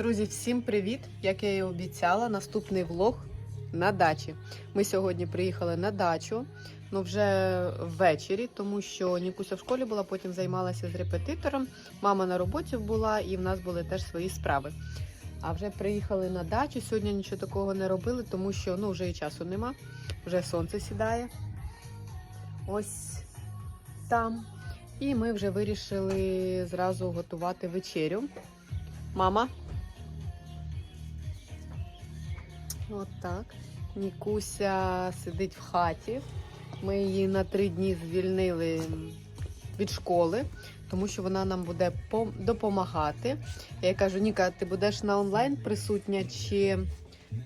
Друзі, всім привіт! Як я і обіцяла, наступний влог на дачі. Ми сьогодні приїхали на дачу, ну вже ввечері, тому що Нікуся в школі була, потім займалася з репетитором. Мама на роботі була, і в нас були теж свої справи. А вже приїхали на дачу. Сьогодні нічого такого не робили, тому що ну вже і часу нема. Вже сонце сідає. Ось там. І ми вже вирішили зразу готувати вечерю. Мама. От так. Нікуся сидить в хаті. Ми її на три дні звільнили від школи, тому що вона нам буде допомагати. Я їй кажу, Ніка, ти будеш на онлайн присутня чи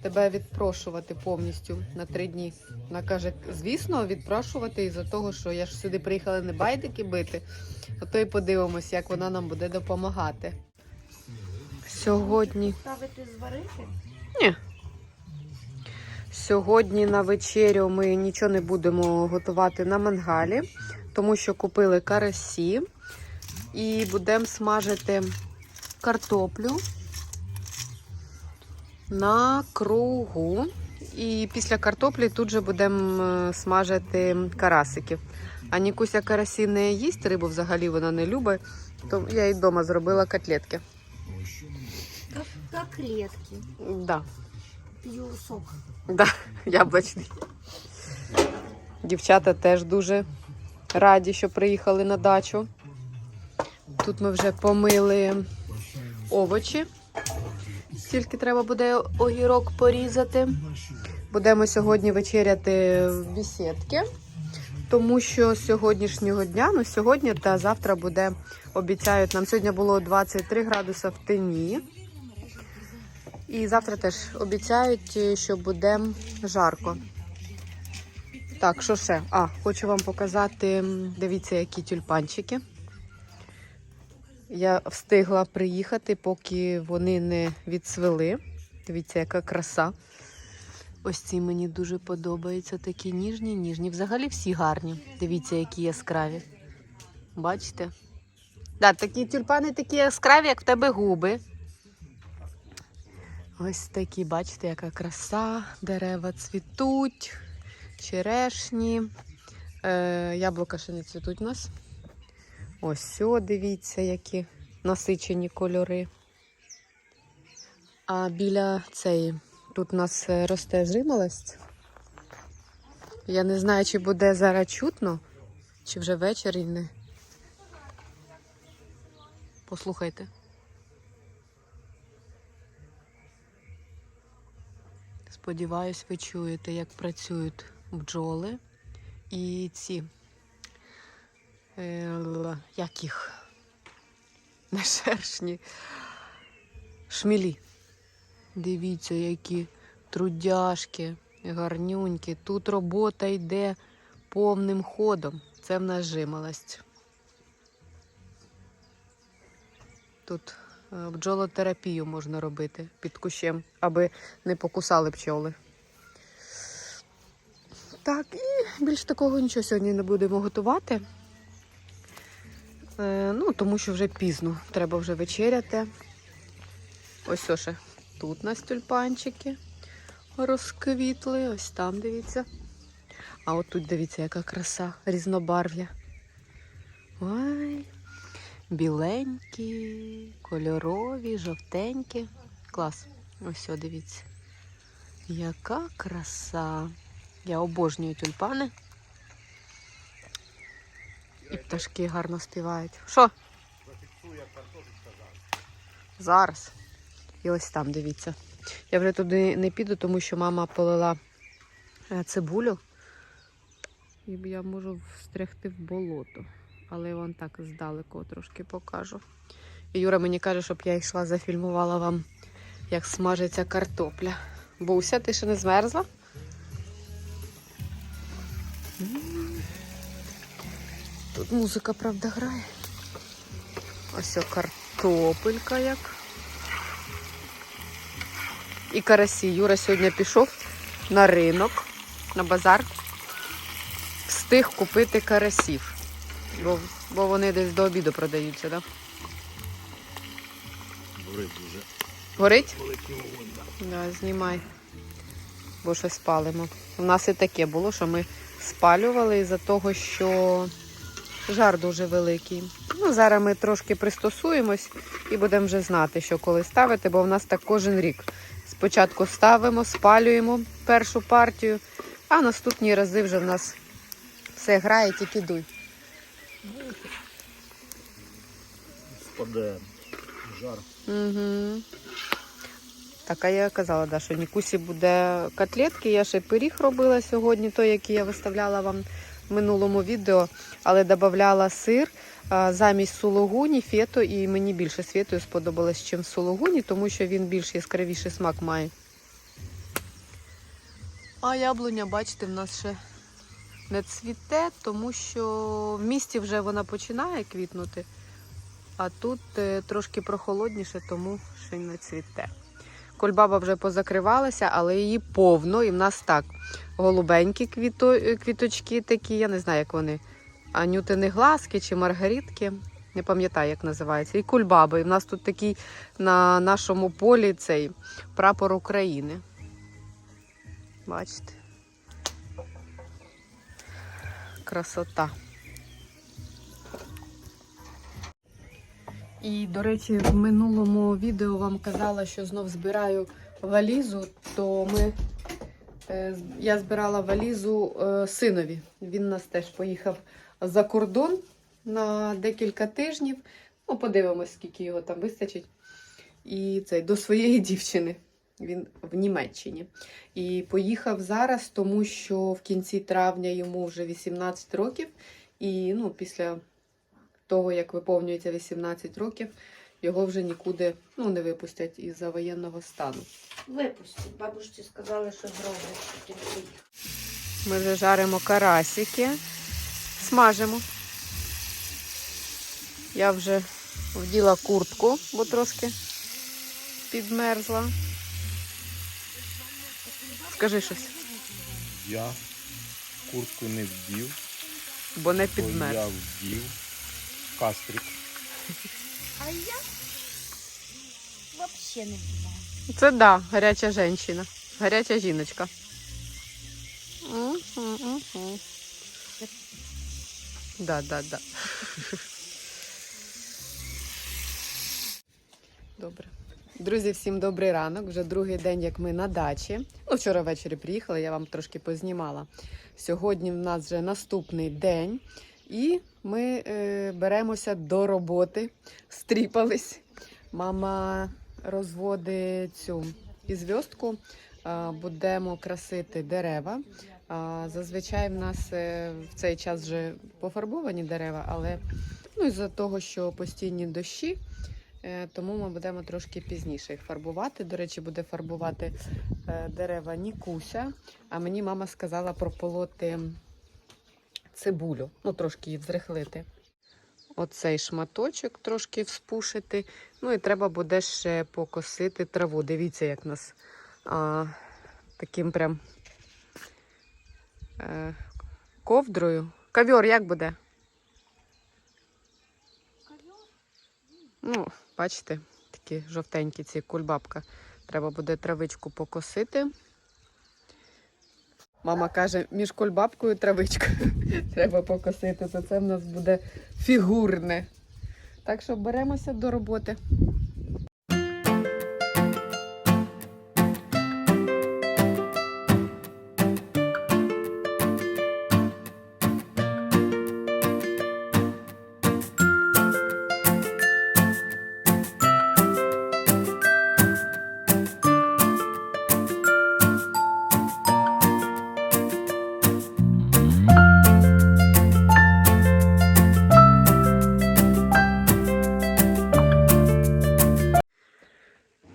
тебе відпрошувати повністю на три дні? Вона каже, звісно, відпрошувати із-за того, що я ж сюди приїхала не байдики бити, а то й подивимось, як вона нам буде допомагати. Сьогодні Ставити зварити? Сьогодні на вечерю ми нічого не будемо готувати на мангалі, тому що купили карасі і будемо смажити картоплю на кругу. І після картоплі тут же будемо е, смажити карасиків. А Нікуся карасі не їсть, рибу взагалі вона не любить, то я їй вдома зробила котлетки. Клетки. Да. Пью сок. Да, яблучний. Дівчата теж дуже раді, що приїхали на дачу. Тут ми вже помили овочі. Тільки треба буде огірок порізати. Будемо сьогодні вечеряти в бісідки, тому що з сьогоднішнього дня, ну сьогодні та завтра буде, обіцяють, нам сьогодні було 23 градуси в тені. І завтра теж обіцяють, е, що буде жарко. Так, що ще? А, хочу вам показати, дивіться, які тюльпанчики. Я встигла приїхати, поки вони не відцвели. Дивіться, яка краса. Ось ці мені дуже подобаються. Такі ніжні, ніжні. Взагалі всі гарні. Дивіться, які яскраві. Бачите? Да, такі тюльпани такі яскраві, як в тебе губи. Ось такі, бачите, яка краса, дерева цвітуть, черешні. Е, яблука ще не цвітуть у нас. Ось сьо, дивіться, які насичені кольори. А біля цієї тут у нас е, росте жимолость. Я не знаю, чи буде зараз чутно, чи вже вечір і не. Послухайте. Сподіваюсь, ви чуєте, як працюють бджоли і ці. Е, як їх? Не шершні. Шмілі. Дивіться, які трудяшки, гарнюнькі. Тут робота йде повним ходом. Це в нас жимолость. Тут бджолотерапію можна робити під кущем, аби не покусали пчоли. Так, і більш такого нічого сьогодні не будемо готувати. Е, ну, тому що вже пізно, треба вже вечеряти. Ось Оше, тут у нас тюльпанчики розквітли. Ось там дивіться. А от тут дивіться, яка краса, різнобарв'я. Ой, біленькі, кольорові, жовтенькі. Клас. Ось, дивіться. Яка краса. Я обожнюю тюльпани. І пташки гарно співають. Що? Зараз. І ось там, дивіться. Я вже туди не піду, тому що мама полила е, цибулю. І я можу встрягти в болото. Але вам так здалеку трошки покажу. Юра мені каже, щоб я йшла, зафільмувала вам, як смажиться картопля. Буся, ти ще не змерзла? Тут музика, правда, грає. Ось картопелька як. І карасі. Юра сьогодні пішов на ринок, на базар. Встиг купити карасів. Бо, бо вони десь до обіду продаються, так? Да? Горить дуже. Горить? Да, знімай. Бо щось спалимо. У нас і таке було, що ми спалювали із-за того, що жар дуже великий. Ну, зараз ми трошки пристосуємось і будемо вже знати, що коли ставити, бо в нас так кожен рік. Спочатку ставимо, спалюємо першу партію, а наступні рази вже в нас все грає, тільки дуй. Спаде жар. Угу. Так, а я казала, да, що Нікусі буде котлетки. Я ще пиріг робила сьогодні, той, який я виставляла вам в минулому відео, але додавала сир замість сулугуні, фето, і мені більше з фетою сподобалось, ніж сулугуні, тому що він більш яскравіший смак має. А яблуня, бачите, в нас ще не цвіте, тому що в місті вже вона починає квітнути. А тут е, трошки прохолодніше, тому ще не цвіте. Кольбаба вже позакривалася, але її повно. І в нас так голубенькі квіто, е, квіточки такі, я не знаю, як вони. Анютини глазки чи маргаритки. Не пам'ятаю, як називається. І кульбаби. І в нас тут такий на нашому полі цей прапор України. Бачите? Красота. І, до речі, в минулому відео вам казала, що знов збираю валізу, то ми, е, я збирала валізу е, синові. Він нас теж поїхав за кордон на декілька тижнів. Ну, подивимось, скільки його там вистачить. І цей до своєї дівчини. Він в Німеччині. І поїхав зараз, тому що в кінці травня йому вже 18 років. І ну, після того, як виповнюється 18 років, його вже нікуди ну, не випустять із-за воєнного стану. Випустіть. Бабушці сказали, що зроблять, що ти приїхав. Ми вже жаримо карасики, смажимо. Я вже вділа куртку, бо трошки підмерзла. Скажи щось, Я куртку не вдів, бо не то підмерз. я вдів кастрик. А я взагалі не знаю. Це да, гаряча жінка. Гаряча жіночка. Да, да, да. Добре. Друзі, всім добрий ранок. Вже другий день, як ми на дачі. Ну, вчора ввечері приїхали, я вам трошки познімала. Сьогодні в нас вже наступний день, і ми е, беремося до роботи. Стріпались. Мама розводить цю ізв'язку. Будемо красити дерева. Зазвичай в нас е, в цей час вже пофарбовані дерева, але ну, із-за того, що постійні дощі, тому ми будемо трошки пізніше їх фарбувати. До речі, буде фарбувати е, дерева Нікуся. А мені мама сказала прополоти цибулю, ну трошки її взрихлити. Оцей шматочок трошки вспушити. Ну і треба буде ще покосити траву. Дивіться, як нас а, таким прям е, ковдрою. Ковер як буде? Ну, бачите, такі жовтенькі ці кульбабка. Треба буде травичку покосити. Мама каже, між кульбабкою травичкою треба покосити, то це в нас буде фігурне. Так що беремося до роботи.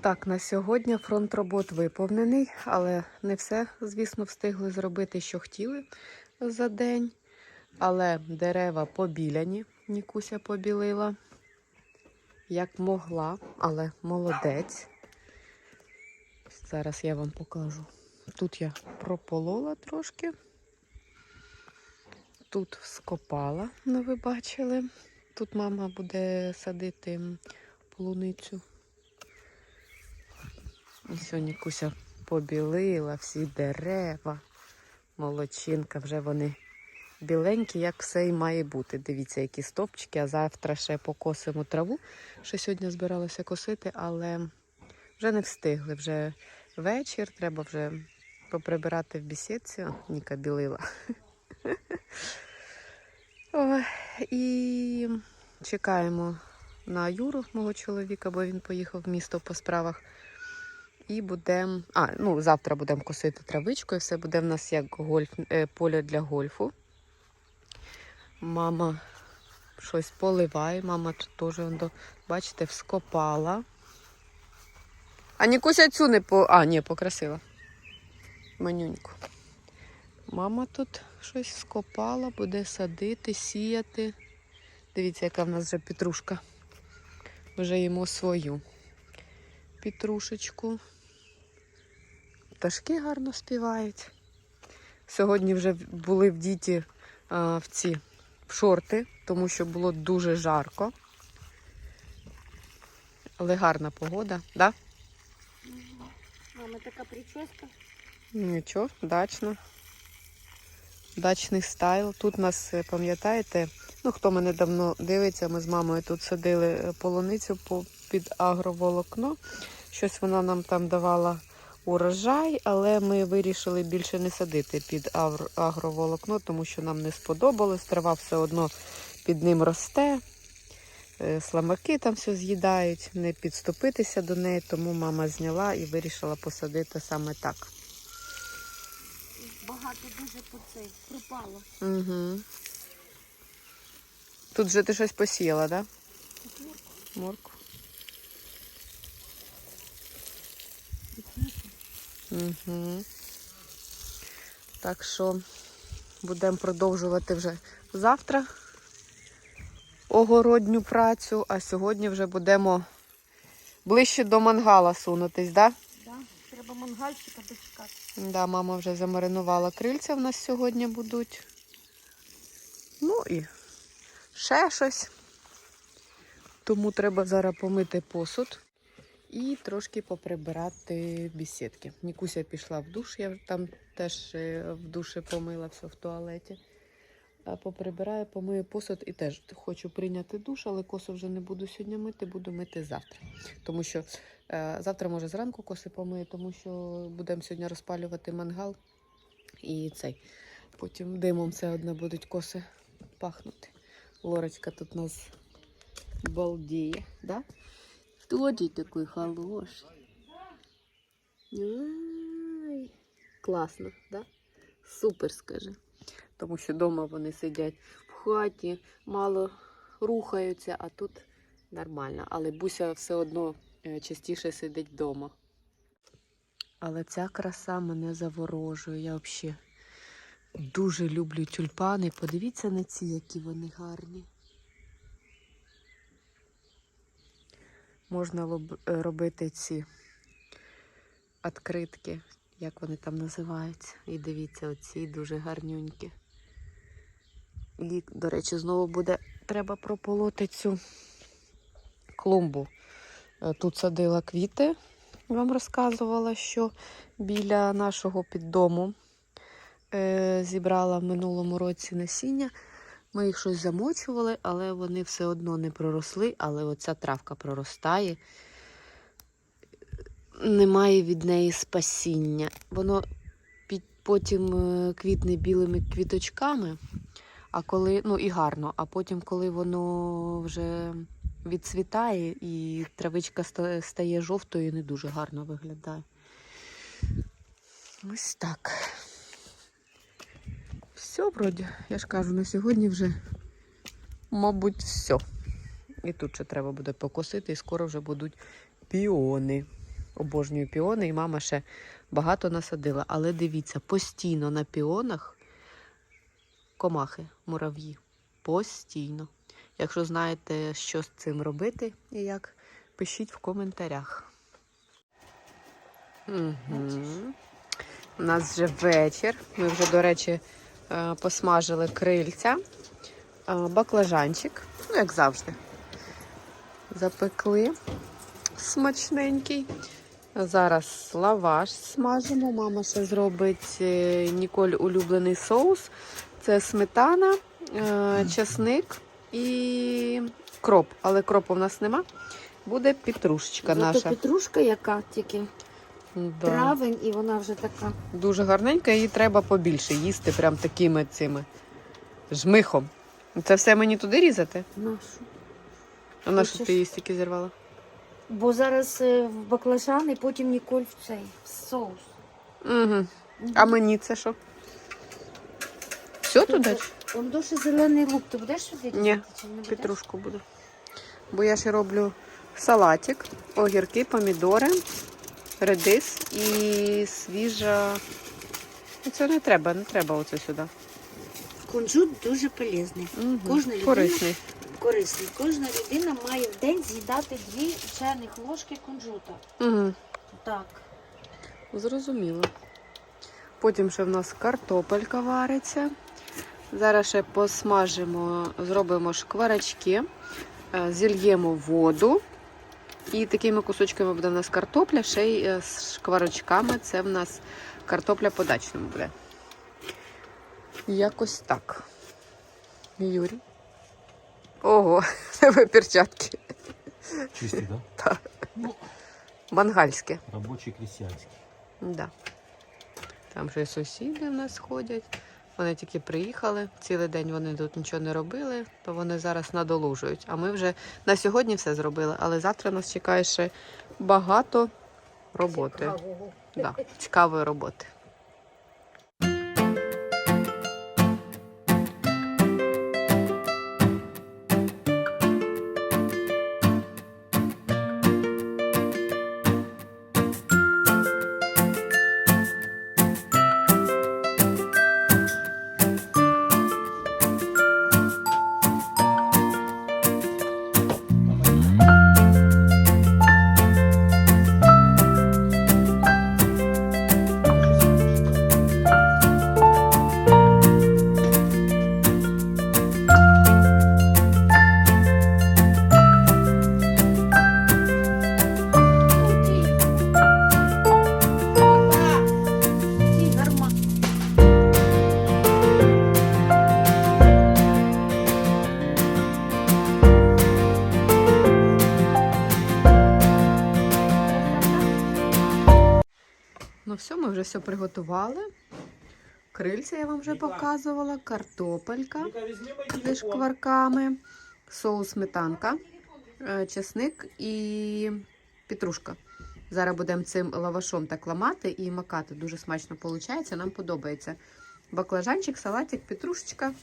Так, на сьогодні фронт робот виповнений, але не все, звісно, встигли зробити, що хотіли за день. Але дерева побіляні, Нікуся побілила, як могла, але молодець. Зараз я вам покажу. Тут я прополола трошки. Тут скопала, ну ви бачили. Тут мама буде садити полуницю. Сьогодні Куся побілила всі дерева. Молодчинка, вже вони біленькі, як все і має бути. Дивіться, які стовпчики, а завтра ще покосимо траву. Що сьогодні збиралася косити, але вже не встигли. Вже вечір, треба вже поприбирати в бісідці. О, Ніка білила. Ой, і чекаємо на Юру, мого чоловіка, бо він поїхав в місто по справах. І будемо. А, ну, завтра будемо косити травичку, і все буде в нас як гольф, е, поле для гольфу. Мама щось поливає, мама тут теж, бачите, вскопала. А Нікуся цю не по. А, ні, покрасила. Манюньку. Мама тут щось скопала, буде садити, сіяти. Дивіться, яка в нас вже петрушка. Вже їмо свою петрушечку. Пташки гарно співають. Сьогодні вже були в діті а, в ці в шорти, тому що було дуже жарко. Але гарна погода, да? Мама, така прическа. Нічого, дачно. Дачний стайл. Тут нас, е, пам'ятаєте, ну хто мене давно дивиться, ми з мамою тут садили е, полуницю під агроволокно. Щось вона нам там давала урожай, але ми вирішили більше не садити під агроволокно, тому що нам не сподобалось. Трава все одно під ним росте. е, Сламаки там все з'їдають, не підступитися до неї, тому мама зняла і вирішила посадити саме так. Багато дуже по цей пропало. Угу. Тут же ти щось посіяла, так? Да? Морку. Угу. Так що будемо продовжувати вже завтра огородню працю, а сьогодні вже будемо ближче до мангала сунутись, так? Да? Да? Треба мангальчика дочекати. Да, мама вже замаринувала крильця в нас сьогодні будуть. Ну і ще щось. Тому треба зараз помити посуд і трошки поприбирати бісідки. Нікуся пішла в душ, я там теж е, в душі помила все в туалеті. Поприбираю, помию посуд і теж хочу прийняти душ, але косу вже не буду сьогодні мити, буду мити завтра. Тому що Е, Завтра, може, зранку коси помию, тому що будемо сьогодні розпалювати мангал. І цей. Потім димом все одно будуть коси пахнути. Лорочка тут у нас балдіє, да? Хто ти такий хороший? Ай, класно, да? Супер, скажи. Тому що вдома вони сидять в хаті, мало рухаються, а тут нормально. Але Буся все одно е, частіше сидить вдома. Але ця краса мене заворожує. Я взагалі дуже люблю тюльпани. Подивіться на ці, які вони гарні. Можна е, робити ці відкритки, як вони там називаються. І дивіться, оці дуже гарнюнькі. І, до речі, знову буде треба прополоти цю клумбу. Е, Тут садила квіти, вам розказувала, що біля нашого піддому е, зібрала в минулому році насіння. Ми їх щось замочували, але вони все одно не проросли. Але оця травка проростає. Немає від неї спасіння. Воно під, потім е, квітне білими квіточками, а коли, ну і гарно, а потім, коли воно вже відцвітає і травичка стає жовтою, не дуже гарно виглядає. Ось так. Все, вроді, я ж кажу, на сьогодні вже, мабуть, все. І тут ще треба буде покосити, і скоро вже будуть піони. Обожнюю піони, і мама ще багато насадила. Але дивіться, постійно на піонах комахи, мурав'ї. Постійно. Якщо знаєте, що з цим робити і як, пишіть в коментарях. Угу. У нас вже вечір. Ми вже, до речі, посмажили крильця, е, баклажанчик, ну, як завжди. Запекли смачненький. Зараз лаваш смажимо. Мама ще зробить е, Ніколь улюблений соус. Це сметана, е, чесник і кроп. Але кропу в нас нема. Буде петрушечка наша. петрушка, яка тільки Да. травень, і вона вже така. Дуже гарненька, її треба побільше їсти, прям такими цими жмихом. Це все мені туди різати? Нашу. А на що ти її стільки зірвала? Бо зараз е, в баклажан і потім Ніколь в цей в соус. Угу. А мені це що? Все туди? чи? Он дуже зелений лук. Ти будеш сюди? Ні, різати чи не будеш? Петрушку буду. Бо я ще роблю салатик, огірки, помідори, редис і свіжа. Ну, Це не треба, не треба оце сюди. Кунжут дуже полезний. Угу. Кожна людина- Корисний. Корисний. Кожна людина має в день з'їдати дві чайних ложки кунжута. Угу. Так. Зрозуміло. Потім ще в нас картопелька вариться. Зараз ще посмажимо, зробимо шкварочки, е, зільємо воду. І такими кусочками буде в нас картопля, ще й е, з шкварочками. Це в нас картопля по-дачному буде. Якось так. Юрій. Ого, тебе перчатки. Чистый, да? Мангальське. Рабочий крестьянский. Да. Там ще сусіди в нас ходять. Вони тільки приїхали. Цілий день вони тут нічого не робили, то вони зараз надолужують. А ми вже на сьогодні все зробили, але завтра нас чекає ще багато роботи. Цікавого. Да, цікавої роботи. Все, ми вже все приготували. Крильця я вам вже показувала, картопелька зі шкварками, соус сметанка, е, чесник і петрушка. Зараз будемо цим лавашом так ламати і макати. Дуже смачно виходить, нам подобається. Баклажанчик, салатик, петрушечка.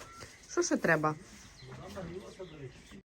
Що ще треба?